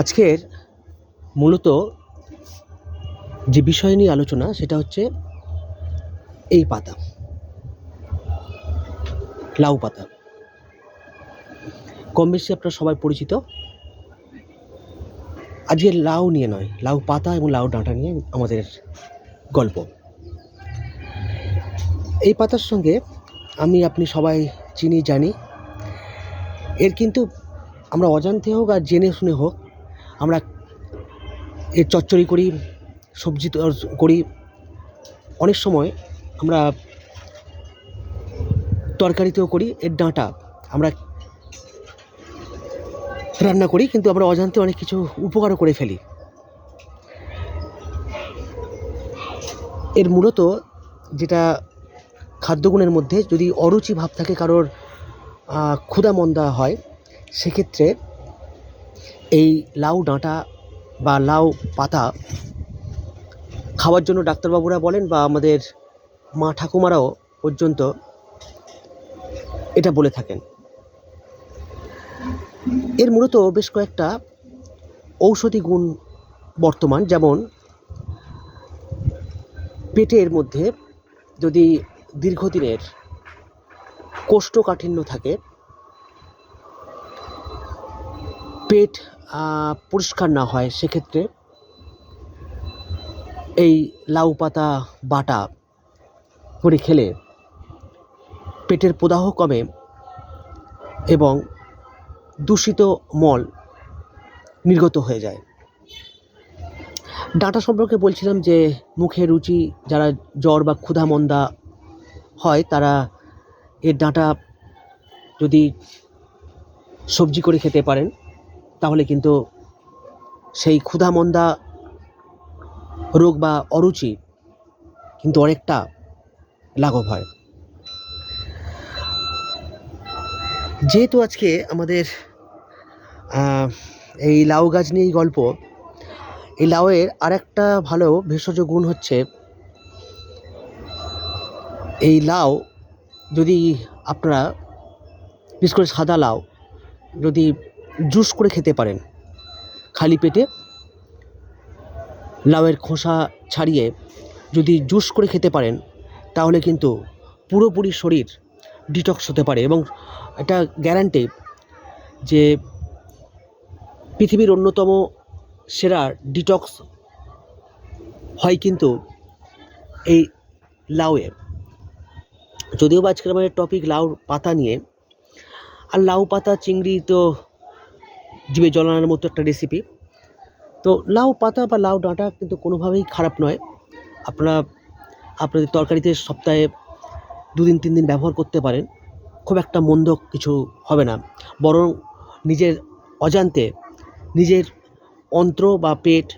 আজকের মূলত যে বিষয় নিয়ে আলোচনা, সেটা হচ্ছে এই পাতা, লাউ পাতা। কম বেশি আপনারা সবাই পরিচিত। আজকে লাউ নিয়ে নয়, লাউ পাতা এবং লাউ ডাঁটা নিয়ে আমাদের গল্প। এই পাতার সঙ্গে আমি, আপনি সবাই চিনি, জানি। এর কিন্তু আমরা অজান্তে হোক আর জেনে শুনে হোক আমরা এর চচ্চড়ি করি সবজি করি। অনেক সময় আমরা তরকারিতেও করি এর ডাঁটা আমরা রান্না করি কিন্তু আমরা অজান্তে অনেক কিছু উপকারও করে ফেলি। এর মূলত যেটা খাদ্যগুণের মধ্যে যদি অরুচি ভাব থাকে কারোর আহ, ক্ষুধা মন্দা হয় সেক্ষেত্রে এই লাউ ডাঁটা বা লাউ পাতা খাওয়ার জন্য ডাক্তারবাবুরা বলেন বা আমাদের মা ঠাকুমারাও পর্যন্ত এটা বলে থাকেন। এর মূলত বেশ কয়েকটা ঔষধি গুণ বর্তমান, যেমন পেটের মধ্যে যদি দীর্ঘদিনের কোষ্ঠকাঠিন্য থাকে পেট পরিষ্কার না হয়, সেক্ষেত্রে এই লাউ পাতা বাটা করে খেলে পেটের প্রদাহ কমে এবং দূষিত মল নির্গত হয়ে যায়। ডাঁটা সম্পর্কে বলছিলাম যে মুখে রুচি, যারা জ্বর বা ক্ষুধা মন্দা হয়, তারা এর ডাঁটা যদি সবজি করে খেতে পারেন। তাহলে কিন্তু সেই ক্ষুধা মন্দা রোগ বা অরুচি কিন্তু অনেকটা লাঘব হয়। যেহেতু আজকে আমাদের এই লাউ গাছ নিয়েই গল্প, এই লাউয়ের আরেকটা ভালো ভেষজ গুণ হচ্ছে, এই লাউ যদি আপনারা, বিশেষ করে সাদা লাউ, যদি জুস করে খেতে পারেন। খালি পেটে লাউয়ের খোসা ছাড়িয়ে যদি জুস করে খেতে পারেন, তাহলে কিন্তু পুরোপুরি শরীর ডিটক্স হতে পারে এবং এটা গ্যারান্টি যে পৃথিবীর অন্যতম সেরা ডিটক্স হয় কিন্তু এই লাউয়ে। যদিও বা আজকের আমাদের টপিক লাউ পাতা নিয়ে, আর লাউ পাতা, চিংড়ি তো জিভে জলানোর মতো একটা রেসিপি তো লাউ পাতা বা লাউ ডাঁটা কিন্তু কোনোভাবেই খারাপ নয়। আপনারা, আপনাদের তরকারিতে সপ্তাহে দুদিন, তিন দিন ব্যবহার করতে পারেন। খুব একটা মন্দ কিছু হবে না। বরং নিজের অজান্তে নিজের অন্ত্র বা পেট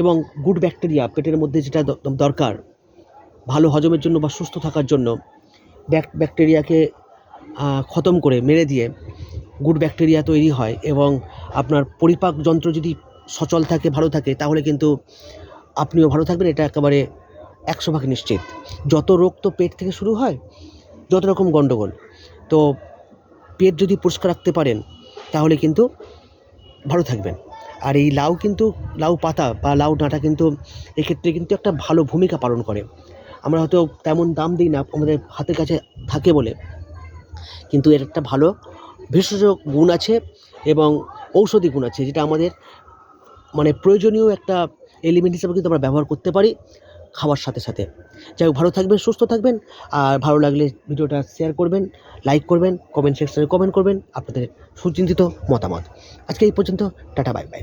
এবং গুড ব্যাকটেরিয়া, পেটের মধ্যে যেটা দরকার, ভালো হজমের জন্য বা সুস্থ থাকার জন্য, ব্যাক, ব্যাকটেরিয়াকে খতম করে মেরে দিয়ে গুড ব্যাকটেরিয়া তৈরি হয় এবং আপনার পরিপাক যন্ত্র যদি সচল থাকে, ভালো থাকে, তাহলে কিন্তু আপনিও ভালো থাকবেন। এটা একেবারে একশো ভাগ নিশ্চিত। যত রোগ তো পেট থেকে শুরু হয়, যত রকম গণ্ডগোল তো পেট যদি পরিষ্কার রাখতে পারেন, তাহলে কিন্তু ভালো থাকবেন। আর এই লাউ কিন্তু, লাউ পাতা বা লাউ ডাঁটা কিন্তু এক্ষেত্রে কিন্তু একটা ভালো ভূমিকা পালন করে। আমরা হয়তো তেমন দাম দিই না, আমাদের হাতের কাছে থাকে বলে। কিন্তু এর একটা ভালো ভেষজ গুণ আছে এবং ঔষধি গুণ আছে, যেটা আমাদের মানে প্রয়োজনীয় একটা এলিমেন্ট হিসাবে কিন্তু আমরা ব্যবহার করতে পারি খাওয়ার সাথে সাথে। যাই হোক, ভালো থাকবেন, সুস্থ থাকবেন, আর ভালো লাগলে ভিডিওটা শেয়ার করবেন লাইক করবেন কমেন্ট সেকশনে কমেন্ট করবেন আপনাদের সুচিন্তিত মতামত। আজকে এই পর্যন্ত, টাটা বাই বাই